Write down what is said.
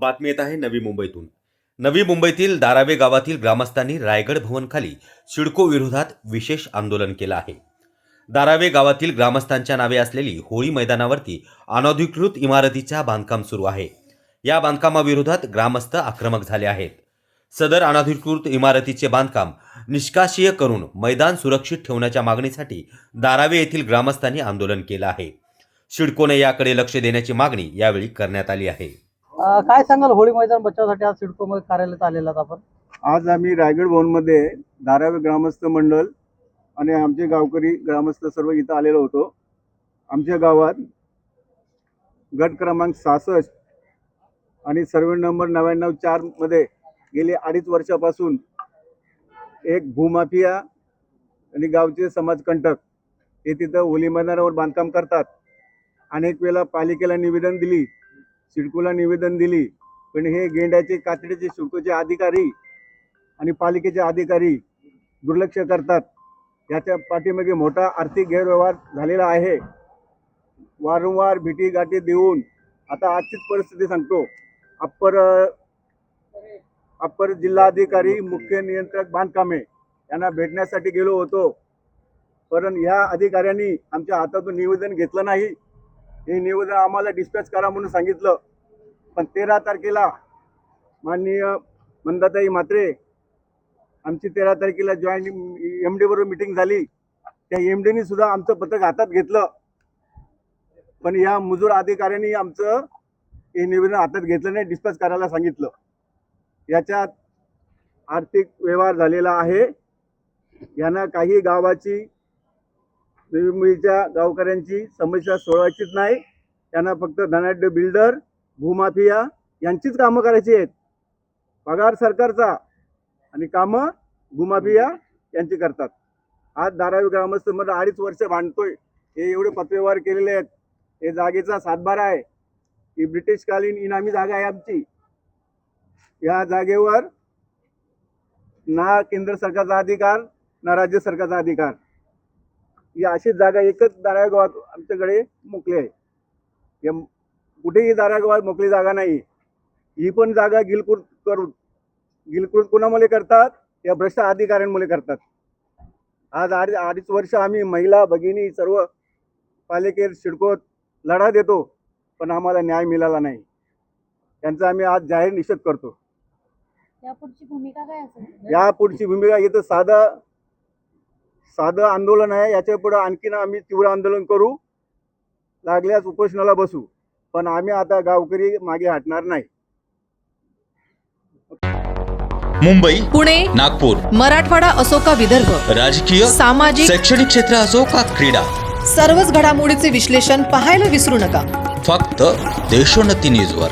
बातमी येत आहे नवी मुंबईतून. नवी मुंबईतील दारावे गावातील ग्रामस्थांनी रायगड भवनखाली सिडको विरोधात विशेष आंदोलन केलं आहे. दारावे गावातील ग्रामस्थांच्या नावे असलेली होळी मैदानावरती अनधिकृत इमारतीच्या बांधकाम सुरू आहे. या बांधकामाविरोधात ग्रामस्थ आक्रमक झाले आहेत. सदर अनधिकृत इमारतीचे बांधकाम निष्काशीय करून मैदान सुरक्षित ठेवण्याच्या मागणीसाठी दारावे येथील ग्रामस्थांनी आंदोलन केलं आहे. सिडकोने याकडे लक्ष देण्याची मागणी यावेळी करण्यात आली आहे. अं, काय सांगाल होळी मैदान बचावासाठी आज सिडको मध्ये कार्यालयात आलेला आपण? आज आम्ही रायगड भवनमध्ये धारावी ग्रामस्थ मंडळ आणि आमचे गावकरी ग्रामस्थ सर्व इथं आलेलो होतो. आमच्या गावात गट क्रमांक सहासष्ट आणि सर्वे नंबर नव्याण्णव चारमध्ये गेले अडीच वर्षापासून एक भूमाफिया आणि गावचे समाजकंटक हे तिथं होली मैदानावर बांधकाम करतात. अनेक वेळा पालिकेला निवेदन दिली. सिडकोला निवेदन दिली. पण हे गेंड्याचे कातडीचे सिडकोचे अधिकारी आणि पालिकेचे अधिकारी दुर्लक्ष करतात. याच्या पाठीमागे मोठा आर्थिक गैरव्यवहार झालेला आहे. वारंवार भेटी गाठी देऊन आता आजचीच परिस्थिती सांगतो. अप्पर अप्पर जिल्हाधिकारी मुख्य नियंत्रक बांधकामे यांना भेटण्यासाठी गेलो होतो. पण ह्या अधिकाऱ्यांनी आमच्या हातातून निवेदन घेतलं नाही. हे निवेदन आम्हाला डिस्पॅच करा म्हणून सांगितलं. पण तेरा तारखेला माननीय मंदाताई म्हात्रे आमची तेरा तारखेला जॉईंट एम डी बरोबर मिटिंग झाली. त्या एम डीनी सुद्धा आमचं पत्रक हातात घेतलं. पण या मजूर अधिकाऱ्यांनी आमचं हे निवेदन हातात घेतलं नाही डिस्पॅच करायला सांगितलं. याच्यात आर्थिक व्यवहार झालेला आहे. यांना काही गावाची नवी मुंबईच्या गावकऱ्यांची समस्या सोडवायचीच नाही. त्यांना फक्त धनाढ्य बिल्डर भूमाफिया यांचीच कामं करायची आहेत. पगार सरकारचा आणि कामं भूमाफिया यांची करतात. आज धारावी ग्रामस्थमध्ये अडीच वर्ष भांडतोय. हे एवढे पत्रव्यवहार केलेले आहेत. हे जागेचा सातबारा आहे. ही ब्रिटिशकालीन इनामी जागा आहे आमची. या जागेवर ना केंद्र सरकारचा अधिकार ना राज्य सरकारचा अधिकार. ही अशी जागा एकच दाराव्या गावात आमच्याकडे मोकळी आहे. या कुठेही दाराव्या गावात मोकळी जागा नाही. ही पण जागा गिलकुट करून गिलकुट कुणामुळे करतात? या भ्रष्ट अधिकाऱ्यांमुळे करतात. आज अडीच अडीच वर्ष आम्ही महिला भगिनी सर्व पालिकेत सिडकोत लढा देतो पण आम्हाला न्याय मिळाला नाही. त्यांचा आम्ही आज जाहीर निषेध करतो. यापुढची भूमिका काय असेल? या पुढची भूमिका इथं साधं साधं आंदोलन आहे याच्यापुढे आणखीन आम्ही तीव्र आंदोलन करू लागल्यास उपोषणाला बसू पण आम्ही आता गावकरी मागे हटणार नाही. मुंबई पुणे नागपूर मराठवाडा असो का विदर्भ राजकीय सामाजिक शैक्षणिक क्षेत्र असो का क्रीडा सर्वच घडामोडीचे विश्लेषण पाहायला विसरू नका. फक्त देशोन्नती न्यूजवर.